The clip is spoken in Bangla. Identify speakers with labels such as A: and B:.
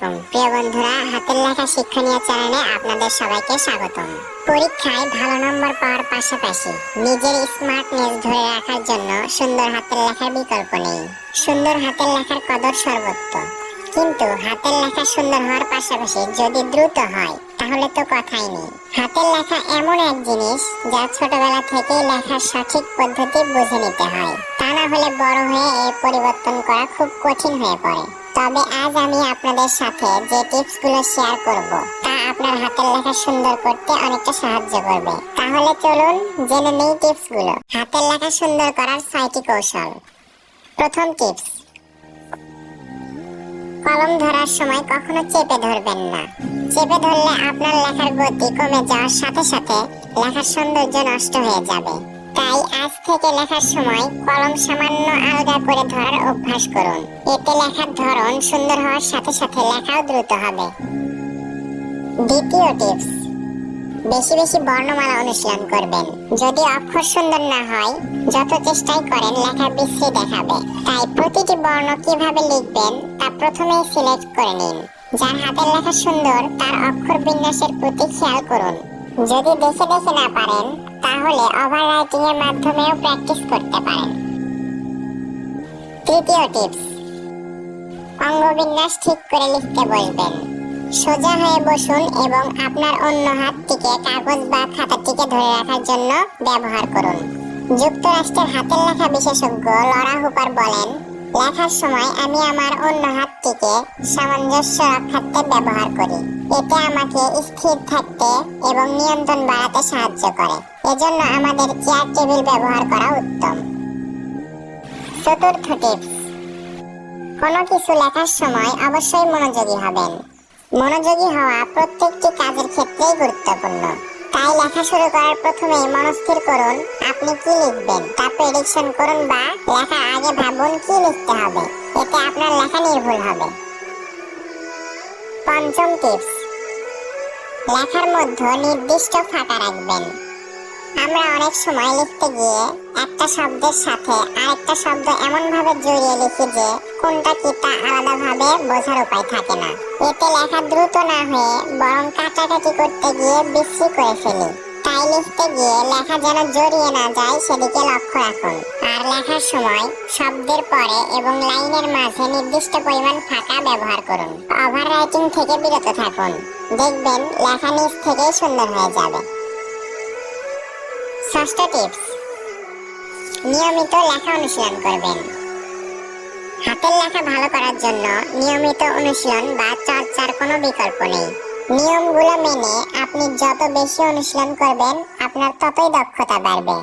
A: আলাইকুম প্রিয় বন্ধুরা, হাতের লেখা শিক্ষণীয় চ্যানেলে আপনাদের সবাইকে স্বাগতম। পরীক্ষায় ভালো নম্বর পাওয়ার পাশাপাশি নিজের স্মার্টনেস ধরে রাখার জন্য সুন্দর হাতের লেখার বিকল্প নেই। সুন্দর হাতের লেখার কদর সর্বত্র কিন্তু হাতের লেখা সুন্দর হওয়ার পাশাপাশি যদি দ্রুত হয় তাহলে তো কথাই নেই। হাতের লেখা এমন এক জিনিস যা ছোটবেলা থেকেই লেখার সঠিক পদ্ধতি বুঝে নিতে হয়। তা না হলে বড় হয়ে এই পরিবর্তন করা খুব কঠিন হয়ে পড়ে। তবে আজ আমি আপনাদের সাথে যে টিপসগুলো শেয়ার করব, তা আপনার হাতের লেখা সুন্দর করতে অনেকটা সাহায্য করবে। তাহলে চলুন জেনে নেই টিপসগুলো হাতের লেখা সুন্দর করার ছয়টি কৌশল। প্রথম টিপস কলম ধরার সময় কখনো চেপে ধরবেন না। চেপে ধরলে আপনার লেখার গতি কমে যাওয়ার সাথে সাথে লেখার সৌন্দর্য নষ্ট হয়ে যাবে। তাই আজ থেকে লেখার সময় কলম সামান্য আলগা করে ধরার অভ্যাস করুন। এতে লেখার ধরন সুন্দর হওয়ার সাথে সাথে লেখাও দ্রুত হবে। দ্বিতীয় টিপস। বেশি বেশি বর্ণমালা অনুশীলন করবেন। যদি অক্ষর সুন্দর না হয়, যত চেষ্টাই করেন লেখা বিশ্রী দেখাবে। তাই প্রতিটি বর্ণ কীভাবে লিখবেন, তা প্রথমেই সিলেক্ট করে নিন। যার হাতের লেখা সুন্দর, তার অক্ষর বিন্যাসের প্রতি খেয়াল করুন। যদি দেখে দেখে না পারেন, তাহলে ওভার রাইটিং এর মাধ্যমেও প্র্যাকটিস করতে পারেন। তৃতীয় টিপস অঙ্গবিন্যাস ঠিক করে লিখতে বসবেন। সোজা হয়ে বসুন এবং আপনার অন্য হাতটিকে কাগজ বা খাতাটিকে ধরে রাখার জন্য ব্যবহার করুন। যুক্তরাষ্ট্রের হাতের লেখা বিশেষজ্ঞ লরা হুপার বলেন, লেখার সময় আমি আমার অন্য হাতটিকে সামঞ্জস্য রক্ষার্থে ব্যবহার করি। এতে আমাকে স্থির থাকতে এবং নিয়ন্ত্রণ বাড়াতে সাহায্য করে। এজন্য আমাদের চেয়ার টেবিল ব্যবহার করা উত্তম। চতুর্থ টিপস। কোনো কিছু লেখার সময় অবশ্যই মনোযোগী হবেন। মনোযোগী হওয়া প্রত্যেকটি কাজের ক্ষেত্রেই গুরুত্বপূর্ণ। তাই লেখা শুরু করার প্রথমেই মনস্থির করুন, আপনি কি লিখবেন? তা প্রেডিকশন করুন বা লেখার আগে ভাবুন কি লিখতে হবে। এতে আপনার লেখা নির্ভুল হবে। পঞ্চম টিপস, লেখার মধ্যে নির্দিষ্ট ফাঁকা রাখবেন। আমরা অনেক সময় লিখতে গিয়ে একটা শব্দের সাথে আরেকটা শব্দ এমন ভাবে জড়িয়ে লিখি যে কোনটা কি আলাদাভাবে বোঝার উপায় থাকে না। এতে লেখা দ্রুত না হয়ে বরং কাটাকাটি করতে গিয়ে বিশ্রী করে ফেলি। তাই লিখতে গিয়ে লেখা যেন জড়িয়ে না যায় সেদিকে লক্ষ্য রাখুন। আর লেখার সময় শব্দের পরে এবং লাইনের মাঝে নির্দিষ্ট পরিমাণ ফাঁকা ব্যবহার করুন। ওভার রাইটিং থেকে বিরত থাকুন। দেখবেন লেখা নিজ থেকেই সুন্দর হয়ে যাবে। ষষ্ঠ টিপস। নিয়মিত লেখা অনুশীলন করবেন। হাতের লেখা ভালো করার জন্য নিয়মিত অনুশীলন বা চর্চার কোনো বিকল্প নেই। নিয়মগুলো মেনে আপনি যত বেশি অনুশীলন করবেন, আপনার ততই দক্ষতা বাড়বে।